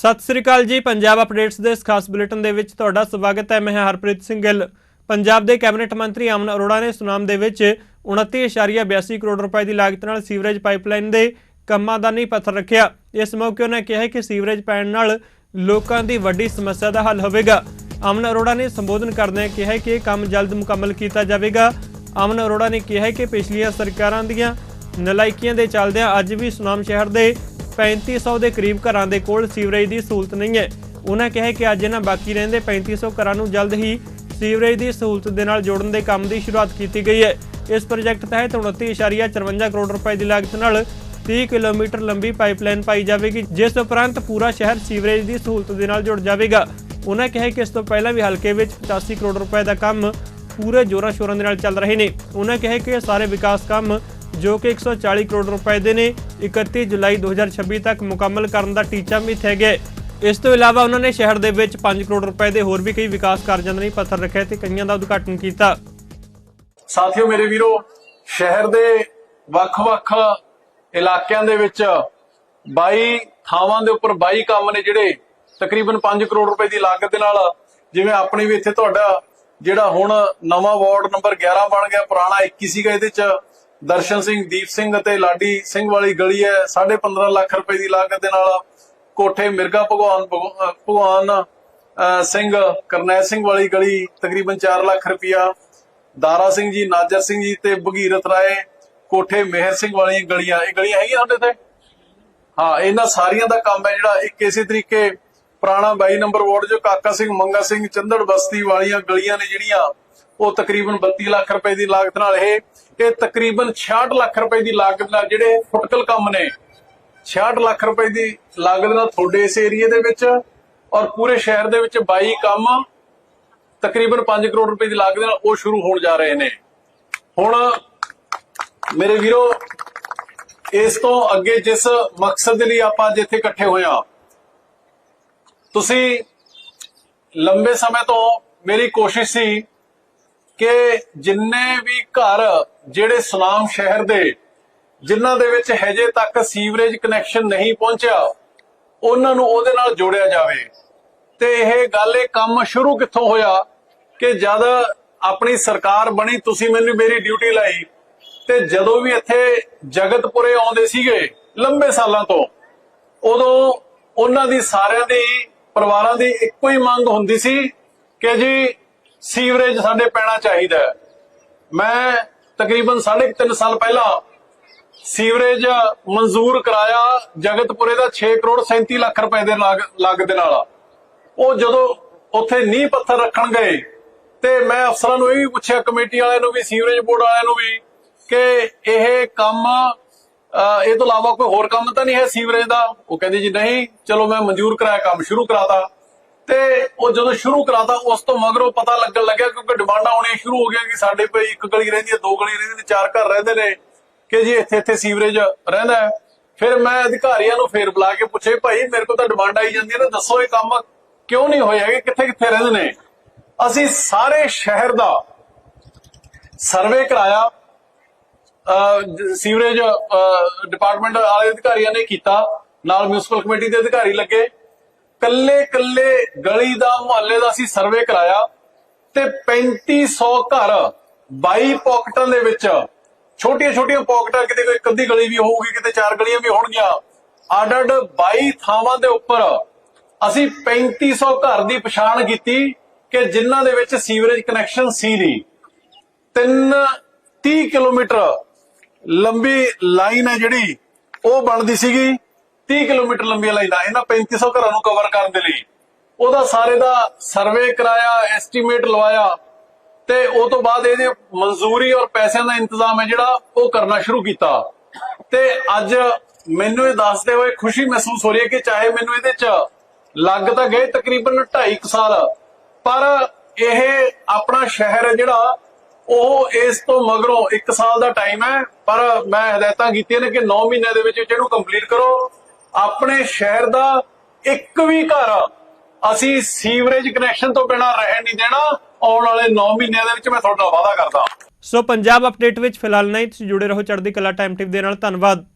ਸਤਿ ਸ੍ਰੀ ਅਕਾਲ ਜੀ, ਪੰਜਾਬ ਅਪਡੇਟਸ ਦੇ ਇਸ ਖਾਸ ਬੁਲੇਟਿਨ ਦੇ ਵਿੱਚ ਤੁਹਾਡਾ ਸਵਾਗਤ ਹੈ। ਮੈਂ ਹਰਪ੍ਰੀਤ ਸਿੰਘ ਗਿੱਲ। ਪੰਜਾਬ ਦੇ ਕੈਬਨਿਟ ਮੰਤਰੀ ਅਮਨ ਅਰੋੜਾ ਨੇ ਸੁਨਾਮ ਦੇ ਵਿੱਚ 29.82 ਕਰੋੜ ਰੁਪਏ ਦੀ ਲਾਗਤ ਨਾਲ ਸੀਵਰੇਜ ਪਾਈਪਲਾਈਨ ਦੇ ਕੰਮਾਂ ਦਾ ਨੀਂਹ ਪੱਥਰ ਰੱਖਿਆ। ਇਸ ਮੌਕੇ ਉਹਨਾਂ ਕਿਹਾ ਕਿ ਸੀਵਰੇਜ ਪੈਣ ਨਾਲ ਲੋਕਾਂ ਦੀ ਵੱਡੀ ਸਮੱਸਿਆ ਦਾ ਹੱਲ ਹੋਵੇਗਾ। ਅਮਨ ਅਰੋੜਾ ਨੇ ਸੰਬੋਧਨ ਕਰਦਿਆਂ ਕਿਹਾ ਕਿ ਇਹ ਕੰਮ ਜਲਦ ਮੁਕੰਮਲ ਕੀਤਾ ਜਾਵੇਗਾ। ਅਮਨ ਅਰੋੜਾ ਨੇ ਕਿਹਾ ਕਿ ਪਿਛਲੀਆਂ ਸਰਕਾਰਾਂ ਦੀਆਂ ਨਲਾਇਕੀਆਂ ਦੇ ਚੱਲਦਿਆਂ ਅੱਜ ਵੀ ਸੁਨਾਮ ਸ਼ਹਿਰ ਦੇ 3500 ਦੇ ਕਰੀਬ ਘਰਾਂ ਦੇ ਕੋਲ ਸੀਵਰੇਜ ਦੀ ਸਹੂਲਤ ਨਹੀਂ ਹੈ। ਉਹਨਾਂ ਕਿਹਾ ਕਿ ਅੱਜ ਇਹਨਾਂ ਬਾਕੀ ਰਹਿੰਦੇ 3500 ਘਰਾਂ ਨੂੰ ਜਲਦ ਹੀ ਸੀਵਰੇਜ ਦੀ ਸਹੂਲਤ ਦੇ ਨਾਲ ਜੋੜਨ ਦੇ ਕੰਮ ਦੀ ਸ਼ੁਰੂਆਤ ਕੀਤੀ ਗਈ ਹੈ। ਇਸ ਪ੍ਰੋਜੈਕਟ ਤਹਿਤ 29.54 ਕਰੋੜ ਰੁਪਏ ਦੀ ਲਾਗਤ ਨਾਲ 30 ਕਿਲੋਮੀਟਰ ਲੰਬੀ ਪਾਈਪਲਾਈਨ ਪਾਈ ਜਾਵੇਗੀ, ਜਿਸ ਉਪਰੰਤ ਪੂਰਾ ਸ਼ਹਿਰ ਸੀਵਰੇਜ ਦੀ ਸਹੂਲਤ ਦੇ ਨਾਲ ਜੁੜ ਜਾਵੇਗਾ। ਉਹਨਾਂ ਕਿਹਾ ਕਿ ਇਸ ਤੋਂ ਪਹਿਲਾਂ ਵੀ ਹਲਕੇ ਵਿੱਚ 85 ਕਰੋੜ ਰੁਪਏ ਦਾ ਕੰਮ ਪੂਰੇ ਜੋਰਾਂ ਸ਼ੋਰਾਂ ਦੇ ਨਾਲ ਚੱਲ ਰਹੇ ਨੇ। ਉਹਨਾਂ ਕਿਹਾ ਕਿ ਸਾਰੇ ਵਿਕਾਸ ਕੰਮ ਜੋ ਕਿ 140 ਕਰੋੜ ਰੁਪਏ ਦੇ ਨੇ 31 ਜੁਲਾਈ 2026 ਤੱਕ ਮੁਕੰਮਲ ਕਰਨ ਦਾ ਟੀਚਾ ਮਿੱਥਿਆ ਗਿਆ ਇਸ ਤੋਂ ਇਲਾਵਾ ਉਹਨਾਂ ਨੇ ਸ਼ਹਿਰ ਦੇ ਵਿੱਚ 5 ਕਰੋੜ ਰੁਪਏ ਦੇ ਹੋਰ ਵੀ ਕਈ ਵਿਕਾਸ ਕਾਰਜਾਂ ਦਾ ਪੱਥਰ ਰੱਖਿਆ ਤੇ ਕਈਆਂ ਦਾ ਉਦਘਾਟਨ ਕੀਤਾ। ਸਾਥੀਓ ਮੇਰੇ ਵੀਰੋ, ਸ਼ਹਿਰ ਦੇ ਵੱਖ-ਵੱਖ ਇਲਾਕਿਆਂ ਦੇ ਵਿੱਚ 22 ਥਾਵਾਂ ਦੇ ਉੱਪਰ 22 ਕੰਮ ਨੇ ਜਿਹੜੇ ਤਕਰੀਬਨ 5 ਕਰੋੜ ਰੁਪਏ ਦੀ ਲਾਗਤ ਦੇ ਨਾਲ ਜਿਵੇਂ ਆਪਣੇ ਵੀ ਇੱਥੇ ਤੁਹਾਡਾ ਜਿਹੜਾ ਹੁਣ ਨਵਾਂ ਵਾਰਡ ਨੰਬਰ 11 ਬਣ ਗਿਆ, ਪੁਰਾਣਾ 21 ਸੀਗਾ ਇਹਦੇ ਚ। ਦਰਸ਼ਨ ਸਿੰਘ, ਦੀਪ ਸਿੰਘ ਅਤੇ ਲਾਡੀ ਸਿੰਘ ਵਾਲੀ ਗਲੀ ਹੈ। 15.5 ਲੱਖ ਰੁਪਏ ਦੀ ਲਾਗਤ ਦੇ ਨਾਲ ਕੋਠੇ ਮਿਰਗਾ ਭਗਵਾਨ ਭਗਵਾਨ ਸਿੰਘ, ਕਰਨੈਲ ਸਿੰਘ ਵਾਲੀ ਗਲੀ ਤਕਰੀਬਨ 4 ਲੱਖ ਰੁਪਇਆ। ਦਾਰਾ ਸਿੰਘ ਜੀ, ਨਾਜਰ ਸਿੰਘ ਜੀ ਤੇ ਭਗੀਰਥ ਰਾਏ ਕੋਠੇ ਮਿਹਰ ਸਿੰਘ ਵਾਲੀਆਂ ਗਲੀਆਂ। ਇਹ ਗਲੀਆਂ ਹੈਗੀਆਂ ਸਾਡੇ ਤੇ ਹਾਂ, ਇਹਨਾਂ ਸਾਰੀਆਂ ਦਾ ਕੰਮ ਹੈ ਜਿਹੜਾ ਇੱਕ ਇਸੇ ਤਰੀਕੇ ਪੁਰਾਣਾ 22 ਨੰਬਰ ਵਾਰਡ ਜੋ ਕਾਕਾ ਸਿੰਘ, ਮੰਗਾ ਸਿੰਘ, ਚੰਦੜ ਬਸਤੀ ਵਾਲੀਆਂ ਗਲੀਆਂ ਨੇ ਜਿਹੜੀਆਂ ਉਹ ਤਕਰੀਬਨ 32 ਲੱਖ ਰੁਪਏ ਦੀ ਲਾਗਤ ਨਾਲ ਇਹ ਇਹ ਤਕਰੀਬਨ 66 ਲੱਖ ਰੁਪਏ ਦੀ ਲਾਗਤ ਨਾਲ ਜਿਹੜੇ ਫੁਟਕਲ ਕੰਮ ਨੇ 66 ਲੱਖ ਰੁਪਏ ਦੀ ਲਾਗਤ ਨਾਲ ਤੁਹਾਡੇ ਇਸ ਏਰੀਏ ਦੇ ਵਿੱਚ ਔਰ ਪੂਰੇ ਸ਼ਹਿਰ ਦੇ ਵਿੱਚ 22 ਕੰਮ ਤਕਰੀਬਨ 5 ਕਰੋੜ ਰੁਪਏ ਦੀ ਲਾਗਤ ਨਾਲ ਉਹ ਸ਼ੁਰੂ ਹੋਣ ਜਾ ਰਹੇ ਨੇ। ਹੁਣ ਮੇਰੇ ਵੀਰੋ, ਇਸ ਤੋਂ ਅੱਗੇ ਜਿਸ ਮਕਸਦ ਦੇ ਲਈ ਆਪਾਂ ਅੱਜ ਇੱਥੇ ਇਕੱਠੇ ਹੋਏ ਹਾਂ, ਤੁਸੀਂ ਲੰਬੇ ਸਮੇਂ ਤੋਂ ਮੇਰੀ ਕੋਸ਼ਿਸ਼ ਸੀ ਕਿ ਜਿੰਨੇ ਵੀ ਘਰ ਜਿਹੜੇ ਸੁਨਾਮ ਸ਼ਹਿਰ ਦੇ, ਜਿਨ੍ਹਾਂ ਦੇ ਵਿੱਚ ਹਜੇ ਤੱਕ ਸੀਵਰੇਜ ਕਨੈਕਸ਼ਨ ਨਹੀਂ ਪਹੁੰਚਿਆ, ਉਹਨਾਂ ਨੂੰ ਉਹਦੇ ਨਾਲ ਜੋੜਿਆ ਜਾਵੇ। ਤੇ ਇਹ ਗੱਲ, ਇਹ ਕੰਮ ਸ਼ੁਰੂ ਕਿੱਥੋਂ ਹੋਇਆ ਕਿ ਜਦ ਆਪਣੀ ਸਰਕਾਰ ਬਣੀ, ਤੁਸੀਂ ਮੈਨੂੰ ਮੇਰੀ ਡਿਊਟੀ ਲਾਈ, ਤੇ ਜਦੋਂ ਵੀ ਇੱਥੇ ਜਗਤਪੁਰੇ ਆਉਂਦੇ ਸੀਗੇ, ਲੰਬੇ ਸਾਲਾਂ ਤੋਂ, ਉਦੋਂ ਉਹਨਾਂ ਦੀ ਸਾਰਿਆਂ ਦੀ, ਪਰਿਵਾਰਾਂ ਦੀ ਇੱਕੋ ਹੀ ਮੰਗ ਹੁੰਦੀ ਸੀ ਕਿ ਜੀ ਸੀਵਰੇਜ ਸਾਡੇ ਪੈਣਾ ਚਾਹੀਦਾ ਮੈਂ ਤਕਰੀਬਨ 3.5 ਸਾਲ ਪਹਿਲਾਂ ਸੀਵਰੇਜ ਮਨਜ਼ੂਰ ਕਰਾਇਆ ਜਗਤਪੁਰੇ ਦਾ 6 ਕਰੋੜ 37 ਲੱਖ ਰੁਪਏ ਦੇ ਲਾਗ ਦੇ ਨਾਲ। ਉਹ ਜਦੋਂ ਉੱਥੇ ਨੀਂਹ ਪੱਥਰ ਰੱਖਣ ਗਏ ਤੇ ਮੈਂ ਅਫਸਰਾਂ ਨੂੰ ਇਹ ਵੀ ਪੁੱਛਿਆ, ਕਮੇਟੀ ਵਾਲਿਆਂ ਨੂੰ ਵੀ, ਸੀਵਰੇਜ ਬੋਰਡ ਵਾਲਿਆਂ ਨੂੰ ਵੀ ਕਿ ਇਹ ਕੰਮ ਇਹ ਤੋਂ ਇਲਾਵਾ ਕੋਈ ਹੋਰ ਕੰਮ ਤਾਂ ਨਹੀਂ ਹੈ ਸੀਵਰੇਜ ਦਾ? ਉਹ ਕਹਿੰਦੇ ਜੀ, ਨਹੀਂ, ਚਲੋ ਮੈਂ ਮਨਜ਼ੂਰ ਕਰਾਇਆ, ਕੰਮ ਸ਼ੁਰੂ ਕਰਾਤਾ। ਤੇ ਉਹ ਜਦੋਂ ਸ਼ੁਰੂ ਕਰਾਤਾ ਉਸ ਤੋਂ ਮਗਰੋਂ ਪਤਾ ਲੱਗਣ ਲੱਗਿਆ ਕਿਉਂਕਿ ਡਿਮਾਂਡਾਂ ਆਉਣੀਆਂ ਸ਼ੁਰੂ ਹੋ ਗਈਆਂ ਕਿ ਸਾਡੇ ਕੋਲ ਇੱਕ ਗਲੀ ਰਹਿੰਦੀ ਹੈ ਦੋ ਗਲੀ ਰਹਿੰਦੀ ਤੇ ਚਾਰ ਘਰ ਰਹਿੰਦੇ ਨੇ ਕਿ ਜੀ ਇੱਥੇ ਇੱਥੇ ਸੀਵਰੇਜ ਰਹਿੰਦਾ ਫਿਰ ਮੈਂ ਅਧਿਕਾਰੀਆਂ ਨੂੰ ਫੇਰ ਬੁਲਾ ਕੇ ਪੁੱਛੇ ਭਾਈ ਮੇਰੇ ਕੋਲ ਤਾਂ ਡਿਮਾਂਡ ਆਈ ਜਾਂਦੀ ਹੈ ਨਾ ਦੱਸੋ ਇਹ ਕੰਮ ਕਿਉਂ ਨਹੀਂ ਹੋਏ ਹੈਗੇ ਕਿੱਥੇ ਕਿੱਥੇ ਰਹਿੰਦੇ ਨੇ? ਅਸੀਂ ਸਾਰੇ ਸ਼ਹਿਰ ਦਾ ਸਰਵੇ ਕਰਾਇਆ। ਅਹ, ਸੀਵਰੇਜ ਡਿਪਾਰਟਮੈਂਟ ਵਾਲੇ ਅਧਿਕਾਰੀਆਂ ਨੇ ਕੀਤਾ। ਨਾਲ ਮਿਊਨਿਸਪਲ ਕਮੇਟੀ ਦੇ ਅਧਿਕਾਰੀ ਲੱਗੇ। ਕੱਲੇ ਕੱਲੇ ਗਲੀ ਦਾ ਮੁਹੱਲੇ ਦਾ ਅਸੀਂ ਸਰਵੇ ਕਰਾਇਆ ਤੇ 3500 ਘਰ 22 ਪਾਕਟਾਂ ਦੇ ਵਿੱਚ ਛੋਟੀਆਂ ਛੋਟੀਆਂ ਪਾਕਟਾਂ ਕਿਤੇ ਕੋਈ ਇੱਕ ਅੱਧੀ ਗਲੀ ਵੀ ਹੋਊਗੀ, ਕਿਤੇ ਚਾਰ ਗਲੀਆਂ ਵੀ ਹੋਣਗੀਆਂ ਅੱਡ ਅੱਡ 22 ਥਾਵਾਂ ਦੇ ਉੱਪਰ ਅਸੀਂ 3500 ਘਰ ਦੀ ਪਛਾਣ ਕੀਤੀ ਕਿ ਜਿਨ੍ਹਾਂ ਦੇ ਵਿੱਚ ਸੀਵਰੇਜ ਕਨੈਕਸ਼ਨ ਸੀ ਨਹੀਂ। ਤਿੰਨ 30 ਕਿਲੋਮੀਟਰ ਲੰਬੀ ਲਾਈਨ ਹੈ ਜਿਹੜੀ, ਉਹ ਬਣਦੀ ਸੀਗੀ। 30 ਕਿਲੋਮੀਟਰ ਲੰਬੀਆਂ ਲਾਈਨਾਂ ਆ ਇਹਨਾਂ 3500 ਘਰਾਂ ਨੂੰ ਕਵਰ ਕਰਨ ਦੇ ਲਈ। ਉਹਦਾ ਸਾਰੇ ਦਾ ਸਰਵੇ ਕਰਾਇਆ ਐਸਟੀਮੇਟ ਲਵਾਇਆ ਤੇ ਉਹ ਤੋਂ ਬਾਅਦ ਇਹਦੇ ਮਨਜ਼ੂਰੀ ਔਰ ਪੈਸਿਆਂ ਦਾ ਇੰਤਜ਼ਾਮ ਹੈ ਜਿਹੜਾ ਉਹ ਕਰਨਾ ਸ਼ੁਰੂ ਕੀਤਾ। ਤੇ ਅੱਜ ਮੈਨੂੰ ਇਹ ਦੱਸਦੇ ਹੋਏ ਖੁਸ਼ੀ ਮਹਿਸੂਸ ਹੋ ਰਹੀ ਹੈ ਕਿ ਚਾਹੇ ਮੈਨੂੰ ਇਹਦੇ ਚ ਲੱਗ ਤਾਂ ਗਏ ਤਕਰੀਬਨ 2.5 ਸਾਲ, ਪਰ ਇਹ ਆਪਣਾ ਸ਼ਹਿਰ ਹੈ ਜਿਹੜਾ ਉਹ ਇਸ ਤੋਂ ਮਗਰੋਂ 1 ਸਾਲ ਦਾ ਟਾਈਮ ਹੈ, ਪਰ ਮੈਂ ਹਦਾਇਤਾਂ ਕੀਤੀਆਂ ਨੇ ਕਿ 9 ਮਹੀਨਿਆਂ ਦੇ ਵਿੱਚ ਵਿੱਚ ਇਹਨੂੰ ਕੰਪਲੀਟ ਕਰੋ। ਆਪਣੇ ਸ਼ਹਿਰ ਦਾ ਇੱਕ ਵੀ ਘਰ ਅਸੀਂ ਸੀਵਰੇਜ ਕਨੈਕਸ਼ਨ ਤੋਂ ਬਿਨਾਂ ਰਹਿਣ ਨਹੀਂ ਦੇਣਾ। ਆਉਣ ਵਾਲੇ 9 ਮਹੀਨਿਆਂ ਦੇ ਵਿੱਚ ਮੈਂ ਤੁਹਾਡਾ ਵਾਅਦਾ ਕਰਦਾ। ਸੋ ਪੰਜਾਬ ਅਪਡੇਟ ਵਿੱਚ ਫਿਲਹਾਲ ਨਹੀਂ, ਤੁਸੀਂ ਜੁੜੇ ਰਹੋ ਚੜ੍ਹਦੀ ਕਲਾ ਟਾਈਮ ਟਿਪ ਦੇ ਨਾਲ। ਧੰਨਵਾਦ।